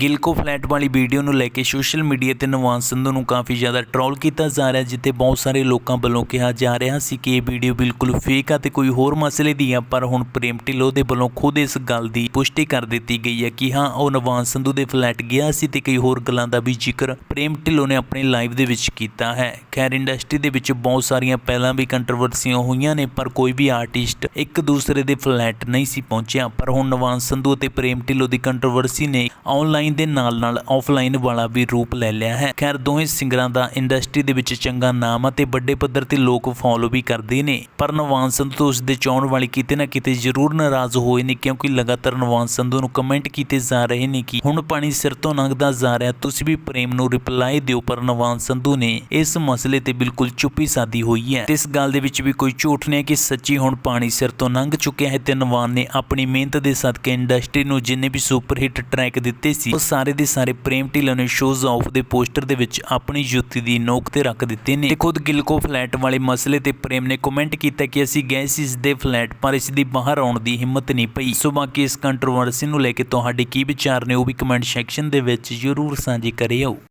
ਗਿਲਕੋ flat ਵਾਲੀ video ਨੂੰ ਲੈ ਕੇ ਸੋਸ਼ਲ ਮੀਡੀਆ ਤੇ ਨਵਾਜ਼ ਸੰਧੂ ਨੂੰ ਕਾਫੀ ਜ਼ਿਆਦਾ ਟਰੋਲ ਕੀਤਾ ਜਾ ਰਿਹਾ, ਜਿੱਥੇ ਬਹੁਤ ਸਾਰੇ ਲੋਕਾਂ ਵੱਲੋਂ ਕਿਹਾ ਜਾ ਰਿਹਾ ਸੀ ਕਿ ਇਹ ਵੀਡੀਓ ਬਿਲਕੁਲ ਫੇਕ ਆ ਤੇ ਕੋਈ ਹੋਰ ਮਸਲੇ ਦੀ ਆ, ਪਰ ਹੁਣ ਪ੍ਰੇਮ ਢਿੱਲੋਂ ਦੇ ਵੱਲੋਂ ਖੁਦ ਇਸ ਗੱਲ ਦੀ ਪੁਸ਼ਟੀ ਕਰ ਦਿੱਤੀ ਗਈ ਹੈ ਕਿ ਹਾਂ, ਉਹ ਨਵਾਜ਼ ਸੰਧੂ ਦੇ ਫਲੈਟ ਗਿਆ ਸੀ ਤੇ ਕਈ ਹੋਰ ਗੱਲਾਂ ਦਾ ਵੀ ਜ਼ਿਕਰ ਪ੍ਰੇਮ ਢਿੱਲੋਂ ਨੇ ਆਪਣੇ ਲਾਈਵ ਦੇ ਵਿੱਚ ਕੀਤਾ ਹੈ। ਖੈਰ ਇੰਡਸਟਰੀ ਦੇ ਵਿੱਚ ਬਹੁਤ ਸਾਰੀਆਂ ਪਹਿਲਾਂ ਵੀ ਕੰਟਰੋਵਰਸੀਆਂ ਹੋਈਆਂ ਨੇ, ਪਰ ਕੋਈ ਵੀ ਆਰਟਿਸਟ ਇੱਕ ਦੂਸਰੇ ਦੇ ਫਲੈਟ ਨਹੀਂ ਸੀ ਪਹੁੰਚਿਆ। ਪਰ ਹੁਣ ਨਵਾਜ਼ ਸੰਧੂ ਅਤੇ ਪ੍ਰੇਮ ਢਿੱਲੋਂ ਦੀ ਕੰਟਰੋਵਰਸੀ ਨੇ ਆਨਲਾਈਨ ਦੇ ਨਾਲ-ਨਾਲ ਆਫਲਾਈਨ ਵਾਲਾ ਵੀ ਰੂਪ ਲੈ ਲਿਆ ਹੈ। ਖੈਰ ਦੋਵੇਂ ਸਿੰਗਰਾਂ ਦਾ ਇੰਡਸਟਰੀ ਦੇ ਵਿੱਚ ਚੰਗਾ ਨਾਮ ਅਤੇ ਵੱਡੇ ਪੱਧਰ ਤੇ ਲੋਕ ਫੋਲੋ ਵੀ ਕਰਦੇ ਨੇ। ਪਰ ਨਵਾਜ਼ ਸੰਧੂ ਤੋਂ ਉਸ ਦੇ ਚਾਹਣ ਵਾਲੇ ਕਿਤੇ ਨਾ ਕਿਤੇ ਜ਼ਰੂਰ ਨਾਰਾਜ਼ ਹੋਏ ਨੇ ਕਿਉਂਕਿ ਲਗਾਤਾਰ ਨਵਾਜ਼ ਸੰਧੂ ਨੂੰ ਕਮੈਂਟ ਕੀਤੇ ਜਾ ਰਹੇ ਨੇ ਕਿ ਹੁਣ ਪਾਣੀ ਸਿਰ ਤੋਂ ਲੰਘਦਾ ਜਾ ਰਿਹਾ, ਤੁਸੀਂ ਵੀ ਪ੍ਰੇਮ ਨੂੰ ਰਿਪਲਾਈ ਦਿਓ। ਪਰ ਨਵਾਜ਼ ਸੰਧੂ ਨੇ ਇਸ ਮਸਲੇ ਤੇ ਬਿਲਕੁਲ ਚੁੱਪੀ ਸਾਦੀ ਹੋਈ ਹੈ। ਇਸ ਗੱਲ ਦੇ ਵਿੱਚ ਵੀ ਕੋਈ ਝੂਠ ਨਹੀਂ ਕਿ ਸੱਚੀ ਹੁਣ ਪਾਣੀ ਸਿਰ ਤੋਂ ਲੰਘ ਚੁੱਕਿਆ ਹੈ ਤੇ ਨਵਾਨ ਨੇ ਆਪਣੀ ਮਿਹਨਤ ਦੇ ਸਦਕੇ ਇੰਡਸਟਰੀ ਨੂੰ ਜਿੰਨੇ ਵੀ ਸੁਪਰ ਹਿੱਟ ਟਰੈਕ ਦਿੱਤੇ ਸੀ ਸਾਰੇ ਦੇ ਸਾਰੇ ਪ੍ਰੇਮ ਢਿੱਲੋਂ ਨੇ ਸ਼ੋਜ਼ ਆਫ ਦੇ ਪੋਸਟਰ ਦੇ ਵਿੱਚ ਆਪਣੀ ਜੁੱਤੀ ਦੀ ਨੋਕ ਤੇ ਰੱਖ ਦਿੱਤੇ ਨੇ। ਤੇ ਖੁਦ ਗਿਲਕੋ ਫਲੈਟ ਵਾਲੇ ਮਸਲੇ ਤੇ ਪ੍ਰੇਮ ਨੇ ਕਮੈਂਟ ਕੀਤਾ ਕਿ ਅਸੀਂ ਗਏ ਸੀ ਇਸ ਦੇ ਫਲੈਟ, ਪਰ ਇਸ ਦੀ ਬਾਹਰ ਆਉਣ ਦੀ ਹਿੰਮਤ ਨਹੀਂ ਪਈ। ਸੋ ਬਾਕੀ ਇਸ ਕੰਟਰੋਵਰਸੀ ਨੂੰ ਲੈ ਕੇ ਤੁਹਾਡੇ ਕੀ ਵਿਚਾਰ ਨੇ ਉਹ ਵੀ ਕਮੈਂਟ ਸੈਕਸ਼ਨ ਦੇ ਵਿੱਚ ਜ਼ਰੂਰ ਸਾਂਝੇ ਕਰਿਓ।